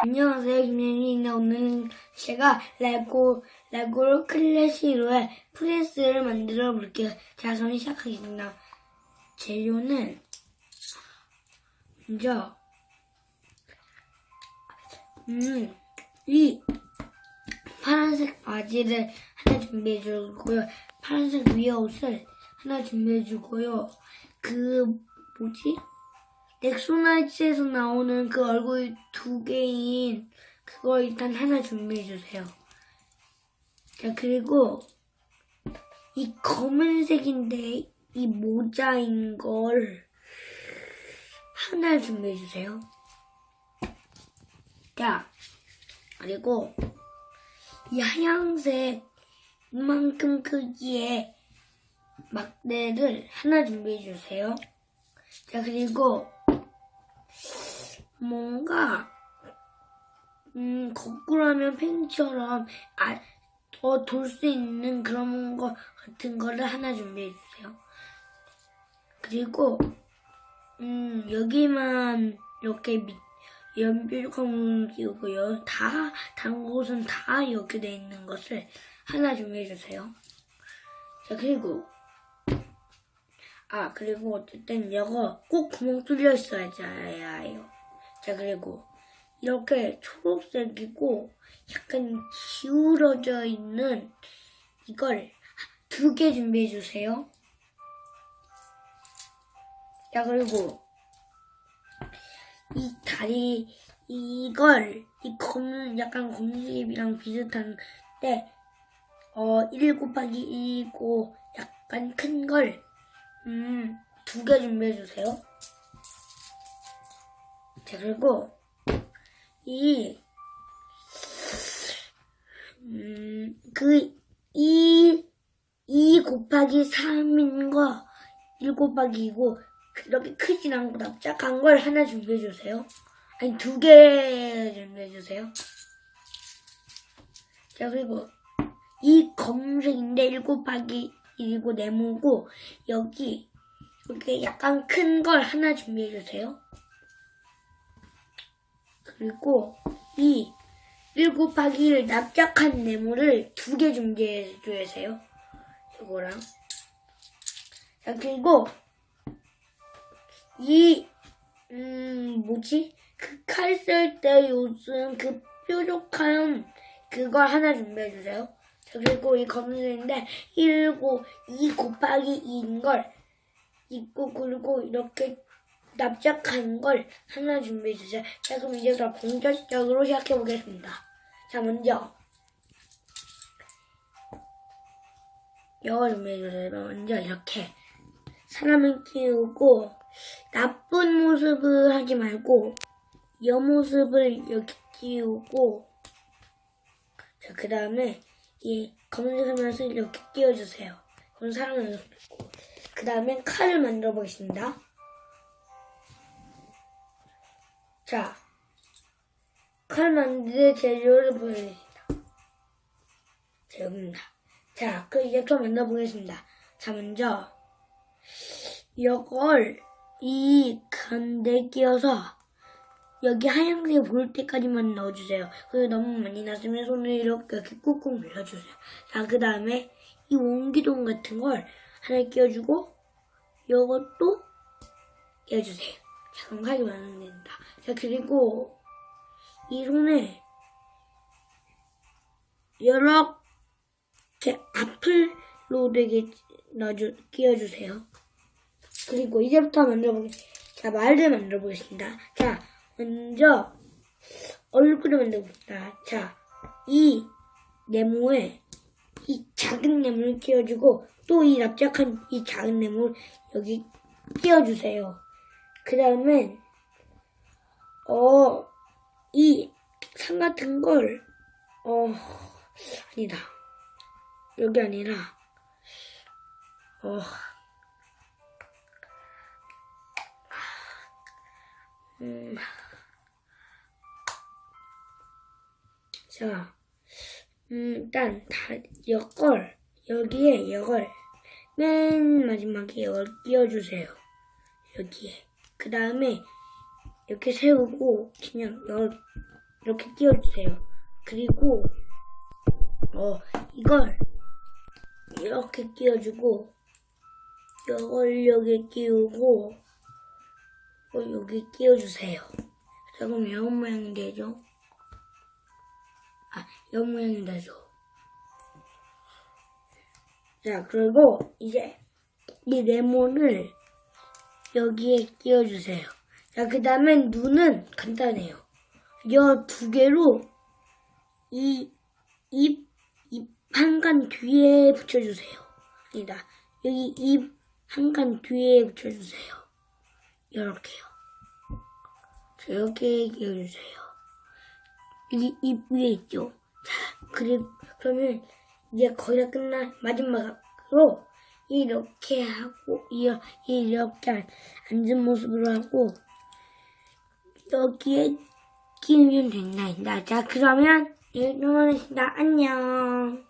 안녕하세요, 김현희인데 오늘은 제가 레고, 레고 클래시로의 프레스를 만들어 볼게요. 자, 그럼 시작하겠습니다. 재료는, 먼저, 음, 이 파란색 바지를 하나 준비해 주고요. 파란색 위에 옷을 하나 준비해 주고요. 그, 뭐지? 넥소나이츠에서 나오는 그 얼굴 두 개인 그거 일단 하나 준비해 주세요. 자 그리고 이 검은색인데 이 모자인 걸 하나 준비해 주세요. 자 그리고 이 하얀색 이만큼 크기의 막대를 하나 준비해 주세요. 자 그리고 뭔가 음 거꾸로 하면 팽처럼 아, 더돌수 있는 그런 거 같은 거를 하나 준비해 주세요. 그리고 음 여기만 이렇게 밑 연필검을 끼우고요. 다 다른 곳은 다 이렇게 돼 있는 것을 하나 준비해 주세요. 자 그리고 아 그리고 어쨌든 이거 꼭 구멍 뚫려 있어야 해요. 자 그리고 이렇게 초록색이고 약간 기울어져 있는 이걸 두 개 준비해 주세요. 자 그리고 이 다리 이걸 이 검은 약간 검은색이랑 비슷한데 어 1 곱하기 1이고 약간 큰 걸 음, 두 개 준비해 주세요. 자, 그리고, 이, 음, 그, 2, 2 곱하기 3인 거, 1 곱하기 2고, 그렇게 크진 않고 납작한 걸 하나 준비해 주세요. 아니, 두 개 준비해 주세요. 자, 그리고, 이 검은색인데 1 곱하기 1이고 네모고, 여기, 이렇게 약간 큰 걸 하나 준비해 주세요. 그리고 이 1 곱하기 1 납작한 네모를 두 개 준비해 주세요. 이거랑. 자, 그리고 이, 음, 뭐지? 그 칼 쓸 때 요즘 그 뾰족한 그걸 하나 준비해 주세요. 자, 그리고 이 검은색인데 1 고, 2 곱하기 2인 걸 있고, 그리고 이렇게 납작한 걸 하나 준비해 주세요. 자, 그럼 이제부터 본격적으로 시작해 보겠습니다. 자, 먼저 이거 준비해 주세요. 먼저 이렇게 사람을 키우고 나쁜 모습을 하지 말고 여 모습을 이렇게 끼우고 자, 그 다음에 이 검은색 화면을 이렇게 끼워주세요. 그럼 사람을 그 다음에 칼을 만들어 보겠습니다. 자, 칼 만들 재료를 보여드립니다. 자, 여기입니다. 자, 그 이제 좀 만들어 보겠습니다. 자, 먼저 이걸 이 가운데 끼워서 여기 하얀색 보일 때까지만 넣어주세요. 그리고 너무 많이 났으면 손을 이렇게 꾹꾹 눌러주세요. 자, 그 다음에 이 원기둥 같은 걸 하나 끼워주고 이것도 끼워주세요. 칼이 완성됩니다. 자, 그리고 이 손에 이렇게 앞으로 되게 넣어주, 끼워주세요. 그리고 이제부터 만들어 보겠습니다. 자, 말을 만들어 보겠습니다. 자, 먼저 얼굴을 만들어 봅니다. 자, 이 네모에 이 작은 네모를 끼워주고 또 이 납작한 이 작은 네모를 여기 끼워주세요. 그 다음에 어, 이상 같은 걸, 어, 아니다. 여기 아니라, 어, 음, 자, 음, 일단 다, 이걸, 여기에 이걸, 맨 마지막에 이걸 끼워주세요. 여기에. 그 다음에, 이렇게 세우고 그냥 여- 이렇게 끼워주세요. 그리고 어 이걸 이렇게 끼워주고 이걸 여기 끼우고 어, 여기 끼워주세요. 자, 그럼 이런 모양이 되죠? 아, 이런 모양이 되죠. 자, 그리고 이제 이 네모를 여기에 끼워주세요. 자, 그 다음에 눈은 간단해요. 이두 개로 이 입, 입 한 간 뒤에 붙여주세요. 아니다. 여기 입 한 간 뒤에 붙여주세요. 이렇게요. 자, 이렇게 끼워주세요. 여기 입 위에 있죠. 자, 그리, 그러면 이제 거의 다 끝난 마지막으로 이렇게 하고 이- 이렇게 앉은 모습으로 하고 여기에 끼우면 된다. 자, 그러면 여기까지 하겠습니다. 안녕.